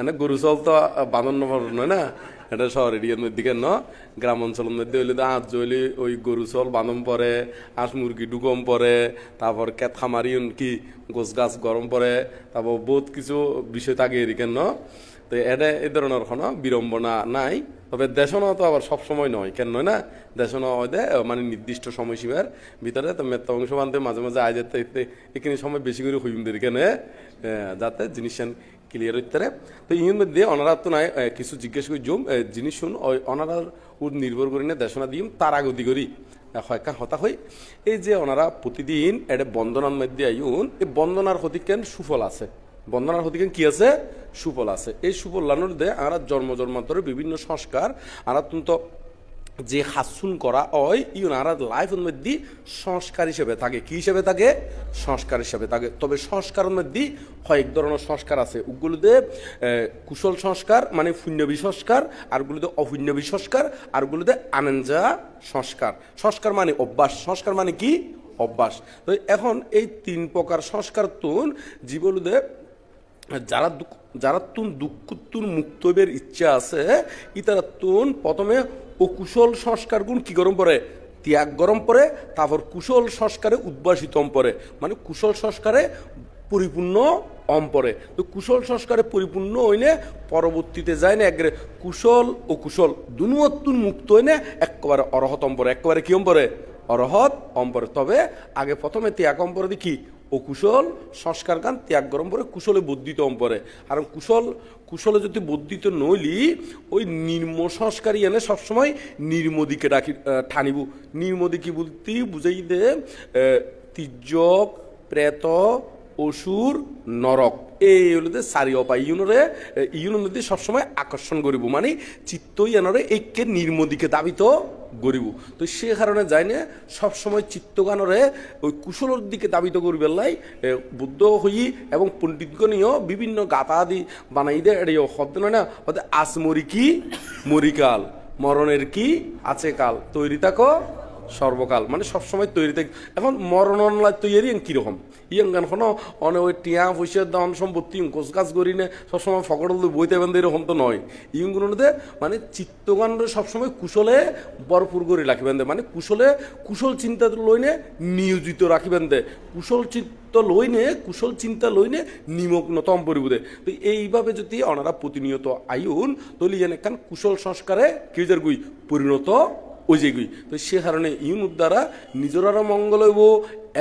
এনে গরু চল তো বাঁধন নয় না? এটা শহর এরিয়ার মধ্যে ন? গ্রাম অঞ্চলের মধ্যে হইলে তো আজ হইলে ওই গরু চল বাঁধন পরে হাঁস মুরগি ডুগম পরে তারপর কেত খামারি কি গোছ গাছ গরম পরে তারপর বহুত কিছু বিষয় থাকে এরি ন? তো এটা এই ধরনের কোনো বিড়ম্বনা নাই। তবে দেশনও তো আবার সব সময় নয়, কেন নয় না? দেশনও হয় দে মানে নির্দিষ্ট সময়সীমার ভিতরে তো মেত্তা অংশ মাঝে মাঝে আয় যেতে এখানে সময় বেশি করে হইম দের কেনে যাতে জিনিস ক্লিয়ার হইতে তো ইউর মধ্যে অনারার তো নাই কিছু জিজ্ঞেস করি, জুম জিনিস শুন ওই অনারার উপর নির্ভর করি না দেশনা দিম, তার আগতি করি। হয়কা হতা হই? এই যে ওনারা প্রতিদিন এটা বন্দনার মধ্যে আইন এই বন্দনার হতিকেন সুফল আছে? বন্দনার হতিকেন কি আছে? সুফল আছে। এই সুফল লানোর দে আমরা জন্ম জন্মান্তরে বিভিন্ন সংস্কার আর তো যে হাসুন করা হয় ইউন আর লাইফের মধ্যে সংস্কার হিসেবে থাকে। কি হিসেবে থাকে? সংস্কার হিসেবে থাকে। তবে সংস্কারের মধ্যে কয়েক ধরনের সংস্কার আছে। ওগুলোতে কুশল সংস্কার মানে পুণ্যবী সংস্কার আরগুলোতে অপুণ্যবী সংস্কার আরগুলোতে আনন্দা সংস্কার। সংস্কার মানে অভ্যাস। সংস্কার মানে কি? অভ্যাস। তো এখন এই তিন প্রকার সংস্কার তুন জীবনদের যারা যারা তুন দুঃখ তুন মুক্তবের ইচ্ছা আছে ইতারা তুন প্রথমে অকুশল সংস্কার গুণ কি গরম পরে? ত্যাগ গরম পরে, তারপর কুশল সংস্কারে উদ্ভাসিত অম পরে। মানে কুশল সংস্কারে পরিপূর্ণ অম পরে। তো কুশল সংস্কারে পরিপূর্ণ হইলে পরবর্তীতে যায় না একবারে কুশল ও কুশল দুনুয়ত্তুন মুক্ত হইলে একেবারে অরহত অম্পরে একেবারে কি অম্পরে অরহত অম্পরে তবে আগে প্রথমে ত্যাগ অম্পরে দেখি ও কুশল, সংস্কার গান, ত্যাগ গরম পরে, কুশলে বর্ধিত অম্পরে আর কুশল, কুশলে যদি বর্ধিত নইলি, ওই নির্ম সংস্কারই এনে সবসময় নির্মদিকে ডাকি ঠানিব নির্মদি কি বলতে বুঝাই দে তির্যক, প্রেত, অসুর, নরক। এই হলো যে চারি অপা ইউনরে মধ্যে সবসময় আকর্ষণ করিব। মানে চিত্তই এনরে ঐক্যের নির্মদিকে দাবিত। গরিব। তো সে কারণে যাই না সবসময় চিত্তগানরে ওই কুশলর দিকে দাবিত করিবার লাই বুদ্ধ হই এবং পণ্ডিতগণীয় বিভিন্ন গাতাদি আদি বানাই দেয় এটা হতে নয় না, হতে আজ মরি কি? মরিকাল মরণের কি? আছে কাল। তৈরি থাকো। সর্বকাল। মানে সবসময় তৈরি থাকে। এখন মরণ অনলাই তৈরি কীরকম? ইয়ং গান কোনো অনে ওই টিয়া পয়সা দান সম্পত্তি কোচ কাজ করি না, সবসময় ফকড় বইতে বেঁধে এরকম তো নয়। ইয়ংগুলোতে মানে চিত্তগান সবসময় কুশলে ভরপুর করে রাখিবেন দে মানে কুশলে কুশল চিন্তা লইনে নিয়োজিত রাখিবেন দে কুশল চিত্ত লইনে কুশল চিন্তা লইনে নিমগ্নতম পরিবুদে তো এইভাবে যদি অনারা প্রতিনিয়ত আইন তলি যেন একখান কুশল সংস্কারে কিজার গুই পরিণত ওই তো সে কারণে ইউনুর দ্বারা নিজেরারও মঙ্গল হইব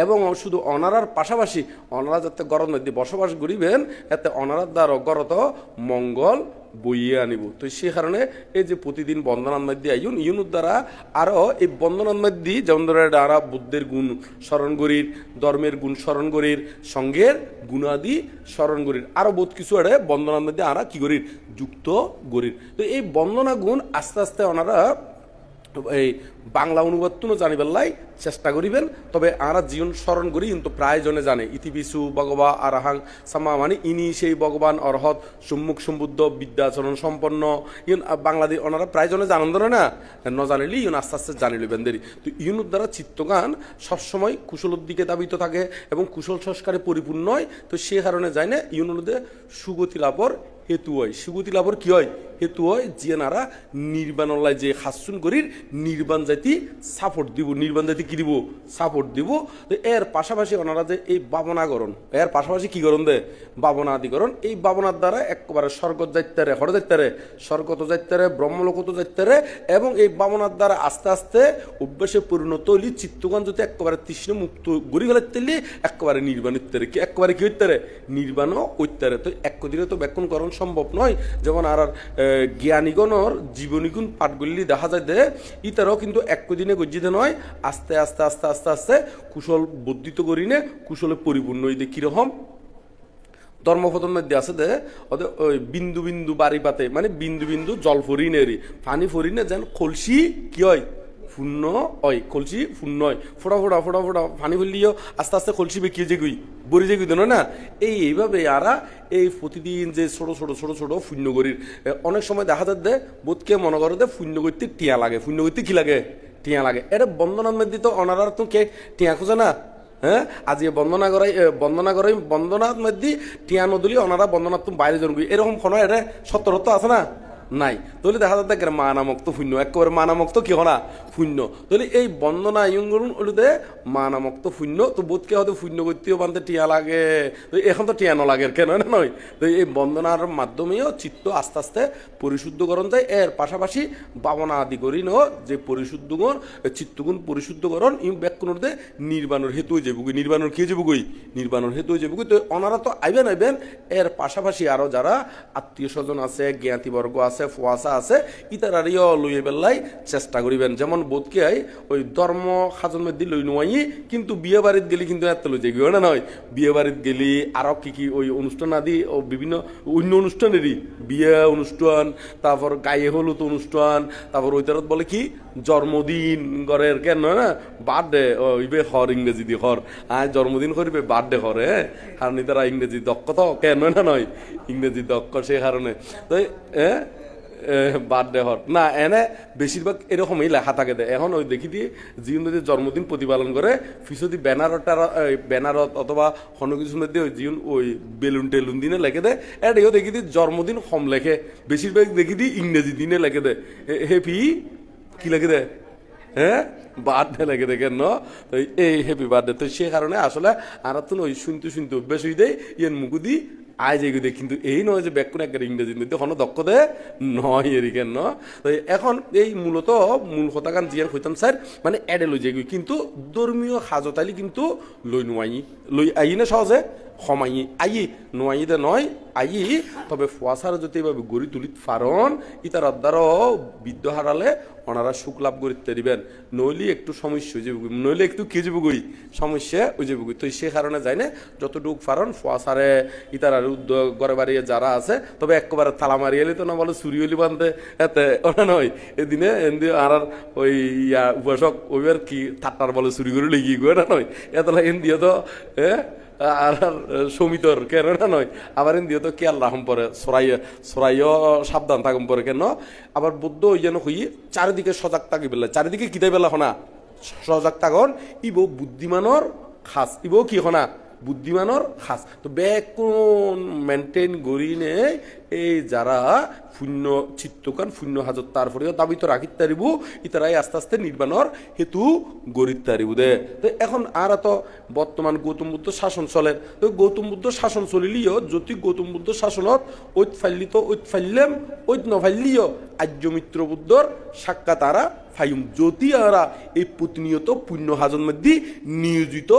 এবং শুধু অনারার পাশাপাশি অনারা যাতে গরম মধ্যে বসবাস করিবেন, এতে অনারার দ্বারা গরত মঙ্গল বইয়ে আনিব। তো সে কারণে এই যে প্রতিদিন বন্দনার মধ্যে আইন ইউনুর দ্বারা আরও এই বন্দনার মধ্যে যেমন ধরে দ্বারা বুদ্ধের গুণ স্মরণ করির, ধর্মের গুণ স্মরণ করির, সঙ্গের গুণাদি স্মরণ করির, আরও বহুত কিছু আরে বন্দনার মধ্যে আরা কি করির, যুক্ত গরির তো এই বন্দনা গুণ আস্তে আস্তে ওনারা এই বাংলা অনুবাদ তুনো জানিবার লাই চেষ্টা করিবেন, তবে আমরা জীবন স্মরণ করি, কিন্তু প্রায় জনে জানে ইতিবিসু, ভগবা, আরাহাং সামা মানে ইনি সেই ভগবান অরহত সম্মুখ সম্বুদ্ধ, বিদ্যাচরণ সম্পন্ন। ইন বাংলাদেশ ওনারা প্রায় জনে জানেন ধরে না? ন জানিলি ইউন আস্তে আস্তে জানি লইবেন দেরি। তো ইউনুর দ্বারা চিত্তগান সবসময় কুশলের দিকে দাবিত থাকে এবং কুশল সংস্কারে পরিপূর্ণ হয়। তো সে কারণে যায় না ইউনুরদের সুগতি লাভর হেতু হয়। সুগতি লাভর কি হয়? হেতু হয় যে নারা নির্বাণল্লায় যে হাসুন করির নির্বাণ জাতি সাপোর্ট দিব, নির্বাণ জাতি কি দিব সাপোর্ট দিব। তো এর পাশাপাশি ওনারা যে এই বাবনাগরণ এর পাশাপাশি কি করণ দে? বাবনা আদিকরণ এই বাবনার দ্বারা একবারে স্বর্গত যাইতারে হর যাইতারে স্বর্গত যাইতারে ব্রহ্মলোকত যাইতারে এবং এই বাবনার দ্বারা আস্তে আস্তে অভ্যাসে পরিণত হইলি চিত্তগঞ্জ যদি একেবারে তৃষ্ণ মুক্ত গড়ি ফেলাইতেলি একেবারে নির্বাণ ইত্যারে কি একেবারে কি হইতারে নির্বাণও ঐত্যারে তো এক দিনে তো ব্যাকরণ সম্ভব নয়। যেমন আর আর, জ্ঞানীগণর জীবনীগুণ পাঠগুলি দেখা যায় যে ইতারাও কিন্তু এক দিনে গজ্জিতে নয় আস্তে আস্তে আস্তে আস্তে আস্তে আস্তে কুশল বর্ধিত করি নে, কুশলে পরিপূর্ণ হইতে কীরকম? ধর্মপতন মধ্যে আছে দে ওদের ওই বিন্দু বিন্দু বাড়ি পাতে মানে বিন্দু বিন্দু জল ফরিনেরি পানি ফরিনে যেন কলসি কি হয়? শূন্য হয়, কলসি শূন্য হয়। ফোটা ফোটা ফোটা ফোটা পানি ফেললিও আস্তে আস্তে কলসি বেঁকিয়ে যে গুই বরি যে গুই দেন না? এই এইভাবে আরা এই প্রতিদিন যে ছোট ছোট ছোট ছোট শূন্য গরির অনেক সময় দেখা যায় দে, বোধকে মনে করে দে শূন্য করতে টিয়া লাগে শূন্য করতে কি লাগে? টিয়া লাগে। এটা বন্দনা মধ্যে তো অনারার তো কে টিয়া খুঁজে না হ্যাঁ আজি বন্দনা করাই বন্দনা করাই বন্দনার মধ্যে টিয়া নদুলি অনারা বন্দনার তুমি বাইরে জন এরকম কোনো এটা সত্তরত্ব আছে না? নাই। তাহলে দেখা যাচ্ছে একেবারে মানামক্ত, শূন্য। একেবারে মানামক্ত কি হনা শূন্য। তাহলে এই বন্দনা ইয়ঙ্গরুন হলুদে মানামক্ত, শূন্য। তো বোধকে হয়তো শূন্য করতেও বানতে টিয়া লাগে? তো এখন তো টিয়া নলাগে কেন? না নয়। তো এই বন্দনার মাধ্যমেও চিত্ত আস্তে আস্তে পরিশুদ্ধকরণ যায় এর পাশাপাশি বাবনা আদি করি ন যে পরিশুদ্ধগুণ চিত্তগুণ পরিশুদ্ধকরণ, ইম ব্যাকুণতে নির্বাণের হেতু যাবুগি নির্বাণের কে যাবুগই নির্বাণের হেতু যাবুগি তো ওনারা তো আইবেন আইবেন। এর পাশাপাশি আরও যারা আত্মীয় স্বজন আছে, জ্ঞাতিবর্গ আছে ফুয়াশা আছে, ইতারারিও লইয়ে বেলাই চেষ্টা করিবেন। যেমন বোধকে ওই ধর্ম সাজন মধ্যে লই নোয়াই, কিন্তু বিয়ে বাড়িত গেলি কিন্তু এত লই যাই না নয় বিয়ে বাড়িত গেলি, আরও কি কি ওই অনুষ্ঠান আদি, ও বিভিন্ন অন্য অনুষ্ঠানেরই বিয়ে অনুষ্ঠান, তারপর গায়ে হলুদ অনুষ্ঠান, তারপর ওই তারত বলে কি, জন্মদিন গড়ের কেন না? বার্থডে ওইবে হর ইংরেজি দি হর। আয়, জন্মদিন করিবে, বার্থডে হরে কারণ তারা ইংরেজি দক্ষ তো, কেন না নয় ইংরেজি দক্ষ সেই কারণে। তো হ্যাঁ বার্থডে হট না, এনে বেশিরভাগ এরকমই লেখা থাকে দে। এখন ওই দেখি দিয়ে জিন যদি জন্মদিন প্রতিপালন করে, পিছদি ব্যানারটা ব্যানারত অথবা কোনো কিছুর মধ্যে ওই জিন ওই বেলুন টেলুন দিনে লেখে দেয় এটাও দেখি দিয়ে জন্মদিন কম লেখে। বেশিরভাগ দেখি দিয়ে ইংরেজি দিনে লেখে দেয় হ্যাপি কি লেখে দেয় হ্যাঁ বার্থডে লেগে দেখেন ন এই হ্যাপি বার্থডে তো সে কারণে আসলে আর ওই শুনতে শুনতে অভ্যাস হয়ে দেয় ইয়ের মুকুদি আয় এগুলো কিন্তু এই নয় যে ব্যাকুন একটা ইংরেজি মধ্যে দক্ষ দে নয় এরিকেন ন। এখন এই মূলত মূল হতাকান জিয়ার হইতাম স্যার মানে এডে লই যে কিন্তু ধর্মীয় সাজতালি কিন্তু লই নোয়াই, লই আই না সহজে। সমাই আই নোয়াইদে নয় আই তবে ফুয়াশার যদি এভাবে গড়ি তুলিত ফারণ ইতার আদারও বিদ্য হারালে ওনারা সুখ লাভ করিতে দিবেন নইলে একটু সমস্যা হয়ে নইলে একটু কে যাবে গই সমস্যা হয়ে যাবে তো সে কারণে যায় না, যতটুক ফারণ ফুয়াশারে ইতার আর উদ্যোগ গড়ে বাড়িয়ে যারা আছে, তবে একবারে তালা মারিয়ে এলি তো না বলে সুরিয়লি বান্ধে এতে ওটা নয়। এদিনে এমনি আর ওই ইয়া উপাসক, ওইবার কি ঠাট্টার বলে চুরি করে লেগিয়ে গো এটা নয়। এতলা এন দিয়ে তো হ্যাঁ আর সমিতর কেন? না, নয়। আবার ইন্দিও তো কেয়াল রাহম পরে, সরাইয়া সরাইও সাবধান থাকুম পরে কেন? আবার বুদ্ধ ওই যেন হই, চারিদিকে সজাগ থাকি বেলা। চারিদিকে কিতাই বেলা হনা? সজাগ থাকন, ইবো বুদ্ধিমানর খাস। ইবো কি হনা? বুদ্ধিমানর খাস। তো বেকুন মেনটেন করি নে, এই যারা শূন্য চিত্তকান, শূন্য হাজত তারপরেও দাবি তো রাখিত তারিব, ইতারাই আস্তে আস্তে নির্বাণর হেতু গরিত তারিব দে। তো এখন আর তো বর্তমান গৌতম বুদ্ধ শাসন চলে। তো গৌতম বুদ্ধ শাসন চলিলিও, যদি গৌতম বুদ্ধ শাসনত ঐত ফাইলিত ঐত ফাইলেম ঐত নফাইলিও আর্য মিত্র বুদ্ধর সাক্ষাৎ তারা ফাইম যদি আরা এই প্রতিনিয়ত পুণ্য হাজন মধ্যে নিয়োজিত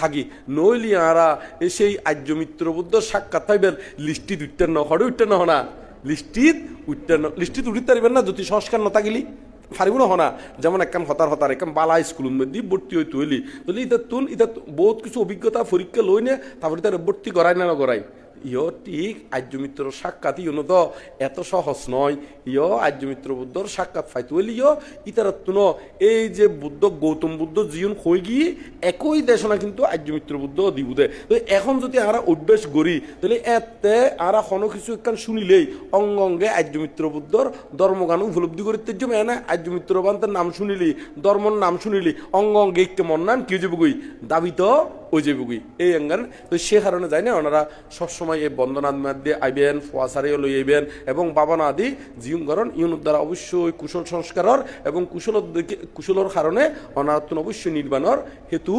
থাকি। নইলি আরা সেই আর্য মিত্র বুদ্ধ সাক্ষাৎ পাইবেন লিস্টিত উঠতেন ন, হরে উঠতেন হনা। লিস্টিত উঠতেন লিস্টিত উঠিতে পারিবেন না, যদি সংস্কার না থাকিলি। ফারিব না হনা। যেমন একখান হতার হতার, একখান বালা স্কুল মধ্যে ভর্তি হইতে হইলি। তাহলে ইতা তুন ইতা বহুত কিছু অভিজ্ঞতা, পরীক্ষা লই নে তারপরে তার ভর্তি করাই না করাই ইয় ঠিক আর্য মিত্র সাক্ষাৎ ইয়নো তো এত সহজ নয়। ইয় আর্য মিত্র বুদ্ধর সাক্ষাৎ ফাইতে হইলি ইয় ইতার তুন এই যে বুদ্ধ, গৌতম বুদ্ধ জীবন হয়ে গিয়ে একই দেশনা কিন্তু আর্য মিত্র বুদ্ধ দিবুদে তো এখন যদি আমরা অভ্যাস করি, তাহলে এতে আমরা কোনো কিছু একখান শুনিলেই অঙ্গ অঙ্গে আর্য মিত্র বুদ্ধর ধর্মগান উপলব্ধি করিতে জমে না আর্য মিত্র বান্তের নাম শুনিলি ধর্মর নাম শুনিলি অঙ্গ অঙ্গে একটু মন নাম কি যাবগুই দাবি তো ওই যাবগুই এই অঙ্গান, তো সে কারণে যায় না, ওনারা সবসময় এই বন্দনাদ মধ্যে আইবেন ফোয়াশারিও লই আইবেন এবং বাবানা আদি জিউঙ্গরণ ইউনুর দ্বারা অবশ্যই কুশল সংস্কারর এবং কুশল কুশলর কারণে অনারত্ন অবশ্যই নির্বাণর হেতু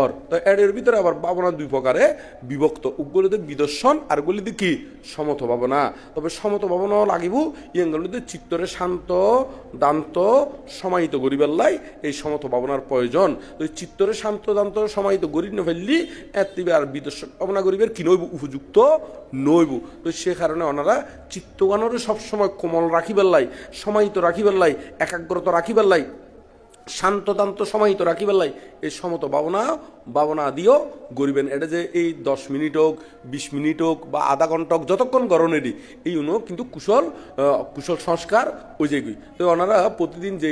অর। তো এর ভিতরে আবার ভাবনা দুই প্রকারে। বিভক্ত উগ্রলিতে বিদর্শন, আর গুলিতে কি? সমত ভাবনা। তবে সমত ভাবনা লাগিব ইয়েঙ্গলিতে চিত্তরে শান্ত, দান্ত, সমাহিত গরিবের লাই এই সমত ভাবনার প্রয়োজন। তো চিত্তরে শান্ত, দান্ত, সমাহিত গরিব না ফেললি এতিবে আর বিদর্শন ভাবনা গরিবের কি নইব? উপযুক্ত নইব। তো সে কারণে ওনারা চিত্তগানরে সবসময় কোমল রাখিবার লাই, সমাহিত রাখিবার লাই, একাগ্রতা রাখিবার লাই শান্ততান্ত সমাহিত রাখিবার লাই। এই সমত ভাবনা ভাবনা দিও, গরিবেন, এটা যে এই দশ মিনিট হোক, বিশ মিনিট হোক, বা আধা ঘণ্টা হোক, যতক্ষণ গরনেরই এই উনো কিন্তু কুশল কুশল সংস্কার ওই যেগুই তো ওনারা প্রতিদিন যে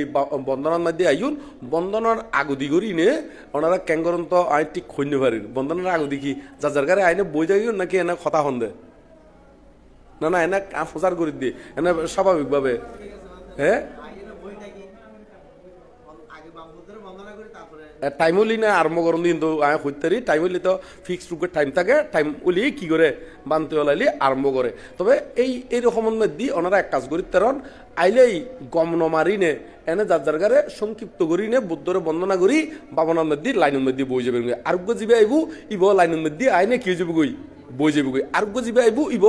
বন্দনার মধ্যে আইন বন্দনার আগদি করি নে, ওনারা ক্যাঙ্গরন তো ঠিক খৈন্য পারিন বন্দনার আগদি কি, যার যার গাড়ি আইনে বই যাই নাকি এনে কথা হন দে? না না, এনে প্রচার করে দিয়ে এনে স্বাভাবিকভাবে। হ্যাঁ আগে বই থাকি আগে বাম বুদ্ধের বন্দনা করি তারপরে টাইম উলি না আরম্ভ করুন কিন্তু সত্যি টাইম উলি তো ফিক্স রুকের টাইম থাকে টাইম উলি কি করে বানতে ওলাইলি আরম্ভ করে তবে এই এই এইরকম দি ওনারা এক কাজ করি তেরন আইলেই গম নমারি নে, এনে যার যার গারে সংক্ষিপ্ত করি নে বুদ্ধরে বন্দনা করি বাবনার মধ্যে লাইনের মধ্যে বই যাবেন আরোগ্য জীবে আইবু, ইব লাইনের মধ্যে আইনে কি যাবে গই বই যাবে গই আরোগ্য জীবে আইবু ইব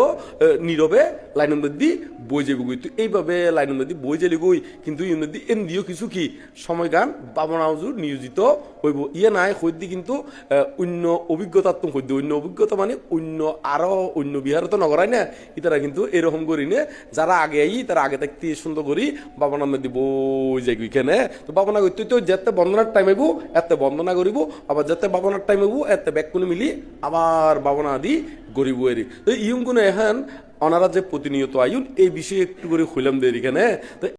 নীরবে লাইনের মধ্যে বই যাবে গই তো এইভাবে লাইনের দি বই যালি গই কিন্তু ইর মধ্যে এন দিও কিছু কি? সময় গান, বাবনা নিয়োজিত হইব। ইয়ে নাই সদ্য কিন্তু অন্য অভিজ্ঞতার তো সদ্য অন্য অভিজ্ঞতা মানে অন্য আরও অন্য বিহারে তো নগরাই না? ইতারা কিন্তু এরকম করি নে। যারা আগে আই, তারা আগে থাকতে সুন্দর করি। বাবনার মধ্যে বই যাই কেনে? তো বাবনা করতে তো যেতে বন্দনার টাইম আইব এতে বন্দনা করিব। আবার যেতে বাবনার টাইম আইব এতে করে মিলি, আবার বাবনা আদি গরিব এরি তো ইয়ং কোনো অনারা ওনারা যে প্রতিনিয়ত আয়ুন এই বিষয়ে একটু করে হইলাম দেয় এখানে তো